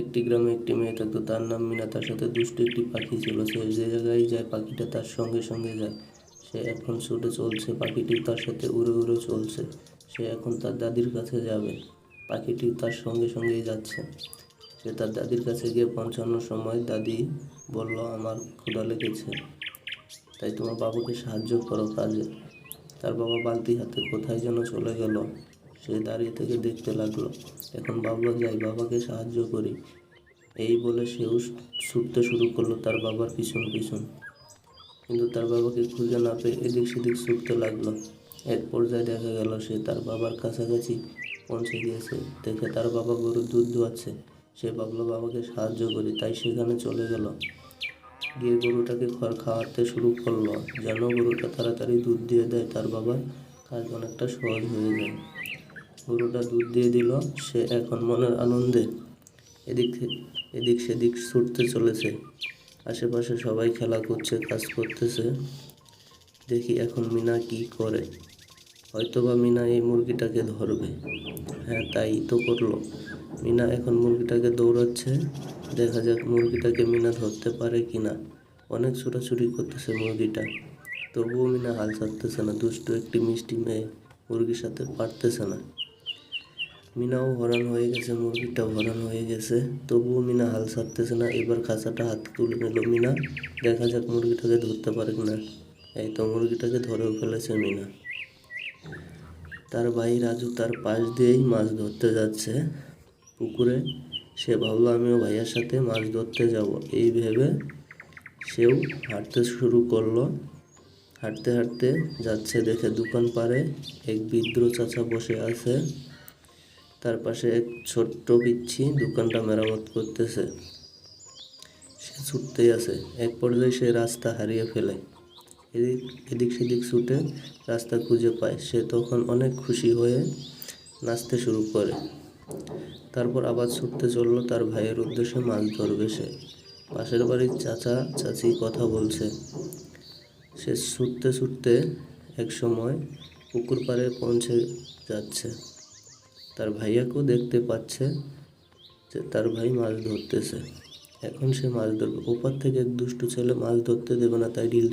একটি গ্রামে একটি মেয়ে থাকতো, তার নাম মিনা। তার সাথে দুষ্টু একটি পাখি ছিল। সে যে জায়গায় যায়, পাখিটা তার সঙ্গে সঙ্গে যায়। সে এখন ছুটে চলছে, পাখিটি তার সাথে উড়ে উড়ে চলছে। সে এখন তার দাদির কাছে যাবে। পাখিটি তার সঙ্গে সঙ্গেই যাচ্ছে। সে তার দাদির কাছে গিয়ে পৌঁছানোর সময় দাদি বলল, আমার ক্ষুধা লেগেছে, তাই তোমার বাবাকে সাহায্য করো কাজে। তার বাবা বালতি হাতে কোথায় যেন চলে গেল। সে দাঁড়িয়ে থেকে দেখতে লাগল, এখন বাবা যাই, বাবাকে সাহায্য করি। এই বলে সেও ছুটতে শুরু করল তার বাবার পিছন পিছন। কিন্তু তার বাবাকে খুঁজে না পেয়ে এদিক সেদিক ছুটতে লাগল। এক পর্যায়ে দেখা গেল সে তার বাবার কাছাকাছি পৌঁছে গিয়েছে। দেখে তার বাবা গরুর দুধ দোয়াচ্ছে। সে ভাবলো, বাবাকে সাহায্য করি। তাই সেখানে চলে গেল। গিয়ে গরুটাকে খড় খাওয়াতে শুরু করল, যেন গরুটা তাড়াতাড়ি দুধ দিয়ে দেয়। তার বাবার কাজ অনেকটা সহজ হয়ে যায়। গরুটা দুধ দিয়ে দিল, সে এখন মনের আনন্দে এদিক এদিক সেদিক ছুটতে চলেছে। আশেপাশে সবাই খেলা করছে, কাজ করতেছে। দেখি এখন মিনা কি করে। হয়তোবা মিনা এই মুরগিটাকে ধরবে। হ্যাঁ তাই তো করল। মিনা এখন মুরগিটাকে দৌড়াচ্ছে। দেখা যাক মুরগিটাকে মিনা ধরতে পারে কি না। অনেক ছোটাছুটি করতেছে মুরগিটা। তবুও মিনা হাল ছাড়তেছে না। দুষ্ট একটি মিষ্টি মেয়ে মুরগির সাথে পারতেছে না। মিনাও হরান হয়ে গেছে, মুরগিটাও হরান হয়ে গেছে। তবুও মিনা হাল ছাড়তেছে না, এবার খাঁচাটা হাত তুলে নিল মিনা। দেখা যাক মুরগিটাকে ধরতে পারে না এই তো মুরগিটাকে ধরেও ফেলেছে মিনা। তার ভাই রাজু তার পাশ দিয়েই মাছ ধরতে যাচ্ছে পুকুরে। সে ভাবলো, আমিও ভাইয়ার সাথে মাছ ধরতে যাব। এই ভেবে সেও হাঁটতে শুরু করল। হাঁটতে হাঁটতে যাচ্ছে দেখে দোকান পাড়ে এক বৃদ্ধ চাচা বসে আছে। তার পাশে এক ছোট্ট পিচ্ছি দোকানটা মেরামত করতেছে। সে ছুটতেই আছে এক পর্যায়ে সে রাস্তা হারিয়ে ফেলে। এদিক এদিক সেদিক ছুটে রাস্তা খুঁজে পায়। সে তখন অনেক খুশি হয়ে নাচতে শুরু করে। তারপর আবার ছুটতে চলল তার ভাইয়ের উদ্দেশ্যে মাছ ধরবে সে। পাশের বাড়ির চাচা, চাচি কথা বলছে। সে ছুটতে ছুটতে এক সময় পুকুর পাড়ে পৌঁছে যাচ্ছে। তার ভাইয়াকেও দেখতে পাচ্ছে যে তার ভাই মাছ ধরতেছে। এখন সে মাছ ধরবে। ওপার থেকে এক দুষ্টু ছেলে মাছ ধরতে দেবে না, তাই ছুঁড়ে